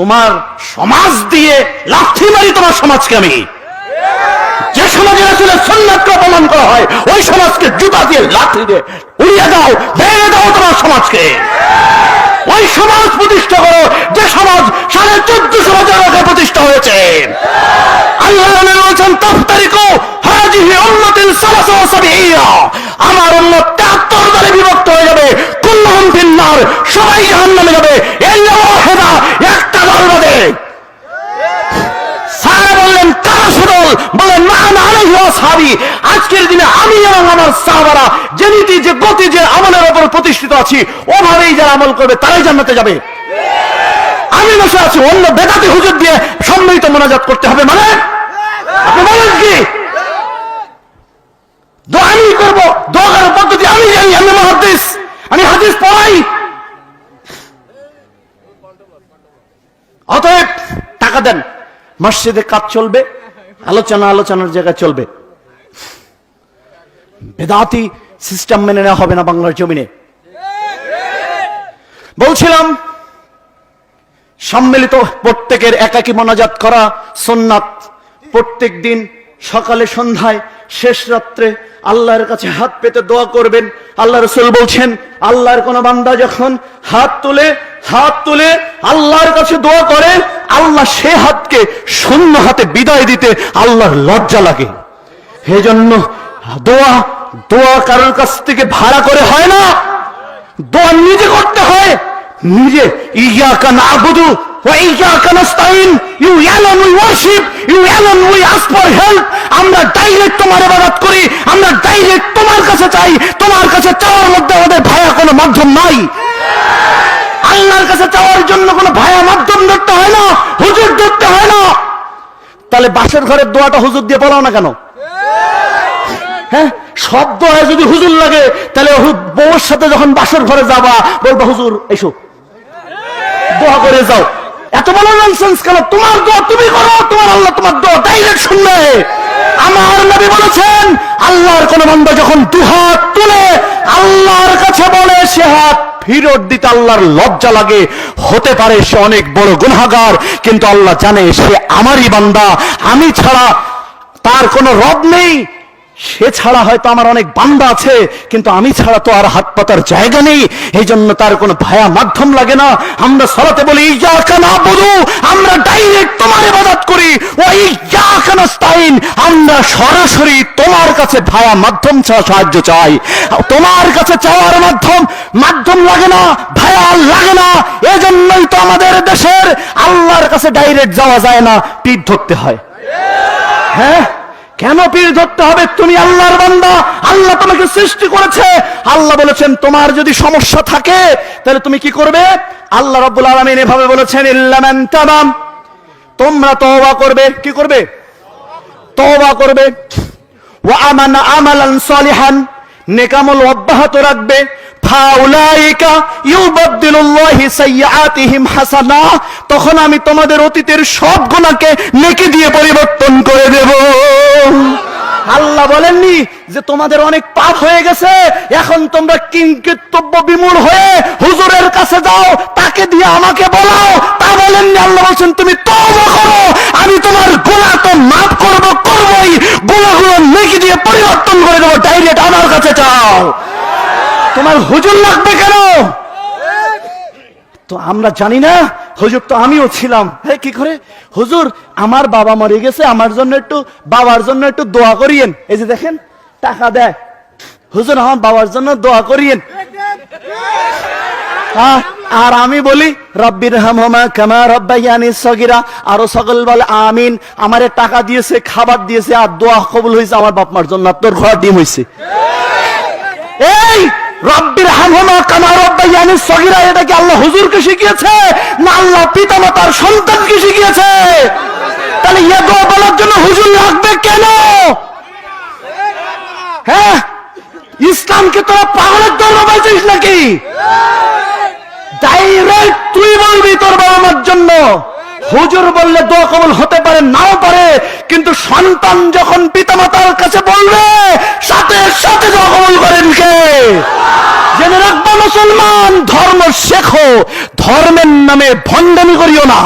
তোমার সমাজ দিয়ে লাথি মারি তোমার সমাজকে আমি। যে সমাজে আসলে সন্ন্যাতকে অপমান করা হয়, ওই সমাজকে জুতা দিয়ে লাথি দিয়ে উড়িয়ে দাও ভেঙে দাও তোমার সমাজকে। ওই সমাজ প্রতিষ্ঠা করো, যে সমাজ সাড়ে চোদ্দশো বছর আগে প্রতিষ্ঠা হয়েছে। আমার উম্মত 73 দলে বিভক্ত হয়ে যাবে, কুল্লুহুম ফিন্নার, সবাই জাহান্নামে যাবে ইল্লা ওয়াহিদা একটা দল বাদে সারা বললেন কারা সদল বলেন আজকের দিনে আমি এবং আমার সাহাবারা যে নীতি, যে গতি, যে আমলের উপর প্রতিষ্ঠিত আছি, ওভাবেই যারা আমল করবে, তারাই জান্নাতে যাবে। আমি বসে আছি, অন্য বেদাতি হুজুর দিয়ে সম্মিলিত মোনাজাত করতে হবে মানে? কি? আমি করব, দোয়া করার পদ্ধতি আমি জানি, আমি মহাদিস আমি হাদিস পড়াই। অতএব টাকা দেন, মসজিদে কাজ চলবে আলোচনা আলোচনার জায়গায় চলবে। বেদাতি সিস্টেম মেনে নেওয়া হবে না বাংলার জমিনে। বলছিলাম, সম্মিলিত প্রত্যেকের একাকী মনাজাত করা সোননাথ প্রত্যেক দিন সকালে সন্ধ্যায়, শেষ রাত্রে আল্লাহর কাছে হাত পেতে দোয়া করবেন। আল্লাহ রসুল বলছেন, আল্লাহর কোন বান্দা যখন হাত তুলে হাত তুলে আল্লাহর কাছে দোয়া করে আল্লাহ সে হাতকে শূন্য হাতে বিদায় দিতে আল্লাহর লজ্জা লাগে। সেজন্য দোয়া দোয়া কারোর কাছ থেকে ভাড়া করে হয় না। দোয়া নিজে করতে হয়। নিজে আল্লাহর কাছে চাওয়ার জন্য কোনো ভায়া মাধ্যম ধরতে হয় না হুজুর ধরতে হয় না তাহলে বাসের ঘরের দোয়াটা হুজুর দিয়ে পড়াও না কেন? হ্যাঁ? যদি হুজুর লাগে, তাহলে বউর সাথে যখন ঘরে যাবা হুজুর, এসো। দোয়া করে যাও। এত বড় ননসেন্স কেন? তোমার দোয়া তুমি করো, তোমার আল্লাহ তোমার দোয়া ডাইরেক্ট শুনবে। আমার নবী বলেছেন, আল্লাহর কোন বান্দা যখন দুহাত তুলে, আল্লাহর সে হাত ফিরত দিতে আল্লাহর লজ্জা লাগে। হতে পারে সে অনেক বড় গুনাগার কিন্তু আল্লাহ জানে সে আমারই বান্দা। আমি ছাড়া তার কোনো রব নেই। সে ছাড়া হয়তো আমার অনেক বান্দা আছে, কিন্তু আমি ছাড়া তো আর হাত পাতার জায়গা নেই। এই জন্য তার কোনো ভায়া মাধ্যম লাগে না। আমরা সরাতে বলি, ইয়াকা না বলু আমরা ডাইরেক্ট তোমার ইবাদত করি। ওই ইয়াকা নাস্তাইন আমরা সরাসরি তোমার কাছে ভায়া মাধ্যম ছাড়া সাহায্য চাই। তোমার কাছে চাওয়ার মাধ্যম মাধ্যম লাগে না, ভায়া লাগে না। এজন্যই তো আমাদের দেশের আল্লাহর কাছে ডাইরেক্ট যাওয়া যায় না পিঠ ধরতে হয়। হ্যাঁ? কেন পীর ধরতে হবে? তুমি আল্লাহর বান্দা। আল্লাহ তোমাকে সৃষ্টি করেছে। আল্লাহ বলেছেন, তোমার যদি সমস্যা থাকে, তাহলে তুমি কি করবে? আল্লাহ রব্বুল আলমিন এভাবে বলেছেন ইল্লামান তামাম তোমরা তওবা করবে। কি করবে? তওবা করবে। ওয়া আমানা, আমালান সলিহান। নেকামল অব্যাহত রাখবে। তখন আমি তোমাদের অতীতের সব গুনাহকে নেকি দিয়ে পরিবর্তন করে দেব। আল্লাহ বলেননি যে তোমাদের অনেক পাপ হয়ে গেছে, এখন তোমরা কিংকৃতব্য বিমূল হয়ে হুজুরের কাছে যাও, তাকে দিয়ে আমাকে বলাও। তা বলেননি, আল্লাহ বলছেন, তুমি তওবা করো, আমি তোমার গুনাহ তো গুনাহগুলো নেকি দিয়ে পরিবর্তন করে দেবো ডাইরেক্ট আমার কাছে চাও। তোমার হুজুর লাগবে কেন? তো আমরা জানি না হুজুর তো আমিও ছিলাম। হ্যাঁ কি করে? হুজুর আমার বাবা মরে গেছে আমার জন্য একটু বাবার জন্য একটু দোয়া করিয়েন। এই যে দেখেন টাকা দেয়। হুজুর আমার বাবার জন্য দোয়া করিয়েন। আহ, আর আমি বলি, রব্বির হামহমা কামা রব্বাইয়ানি সগিরা। আরও সকল বলে, আমিন। আমারে টাকা দিয়েছে, খাবার দিয়েছে, আর দোয়া কবুল হয়েছে আমার বাপ মার জন্য তোর ঘর ডিম হয়েছে। এই, রব্বির হামহমা কামা রব্বাইয়ানি সগিরা এটা কি আল্লাহ হুজুরকে শিখিয়েছে? না আল্লাহ পিতামাতার সন্তানকে শিখিয়েছে? তাহলে ইয়ে দোয়া বলার জন্য হুজুর লাগবে কেন? হ্যাঁ? ইসলামকে তোরা পাগলের দল পাইছিস নাকি? তুই বলবি তোর বাবা মার জন্য? হুজুর বললে দোয়া কবুল হতে পারে, নাও পারে, কিন্তু সন্তান যখন পিতামাতার কাছে বলবে, সাথে সাথে দোয়া কবুল করেন কে? জেনে রাখব, মুসলমান, ধর্ম শেখো, ধর্মের নামে ভণ্ডামি করিও না।